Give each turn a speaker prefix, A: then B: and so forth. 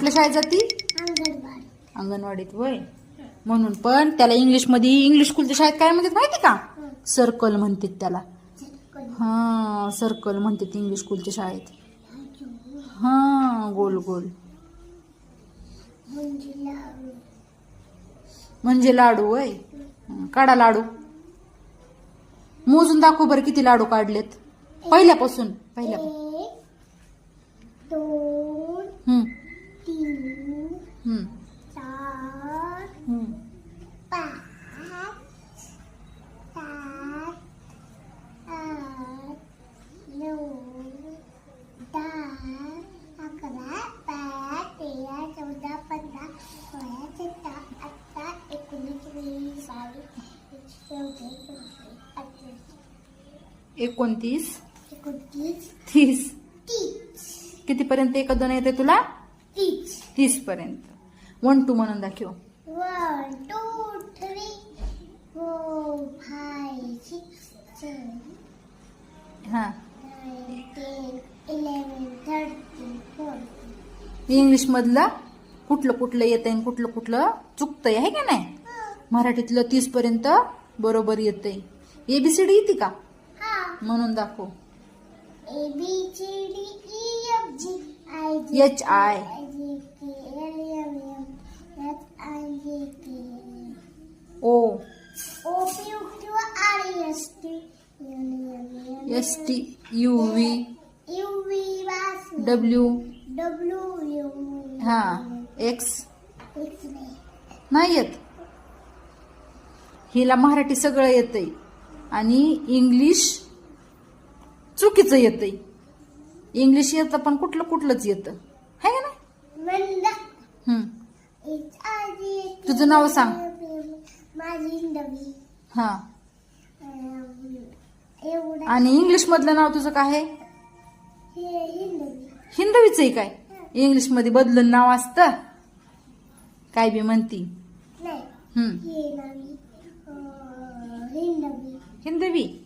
A: कुठल्या शाळेत जाती? अंगणवाडीत वय म्हणून पण त्याला इंग्लिशमध्ये इंग्लिश स्कूलच्या शाळेत काय म्हणतात माहिती का? सर्कल म्हणतात त्याला. हा सर्कल म्हणतात इंग्लिश स्कूलच्या शाळेत. हा गोल गोल.
B: म्हणजे लाडू
A: वय काढा लाडू. मोजून दाखव बरं किती लाडू काढलेत. पहिल्यापासून पहिल्यापासून. एकोणतीस. तीस.
B: तीस.
A: कितीपर्यंत एक दोन येते तुला?
B: तीस.
A: पर्यंत वन टू म्हणून दाखव.
B: Five, six, seven,
A: हा.
B: fourteen.
A: इंग्लिश मधलं कुठलं कुठलं आणि कुठलं कुठलं चुकतंय आहे का नाही? मराठीतलं तीस पर्यंत बरोबर येते एबीसीडी येते का म्हणून दाखव
B: H I
A: O S T U
B: V
A: W
B: W
A: हा एक्स
B: नहीं
A: हिला मराठी सगळं येतंय. आणि इंग्लिश चुकीचं येतंय. इंग्लिश येतं पण कुठलं कुठलंच येतं. है का नाही? तुझं नाव सांग. हा. आणि इंग्लिश मधलं नाव तुझं काय आहे?
B: हिंदवी
A: हिंदवीच आहे काय? इंग्लिशमध्ये बदलून नाव असतं? काय बी म्हणती. हम्म. हिंदवी.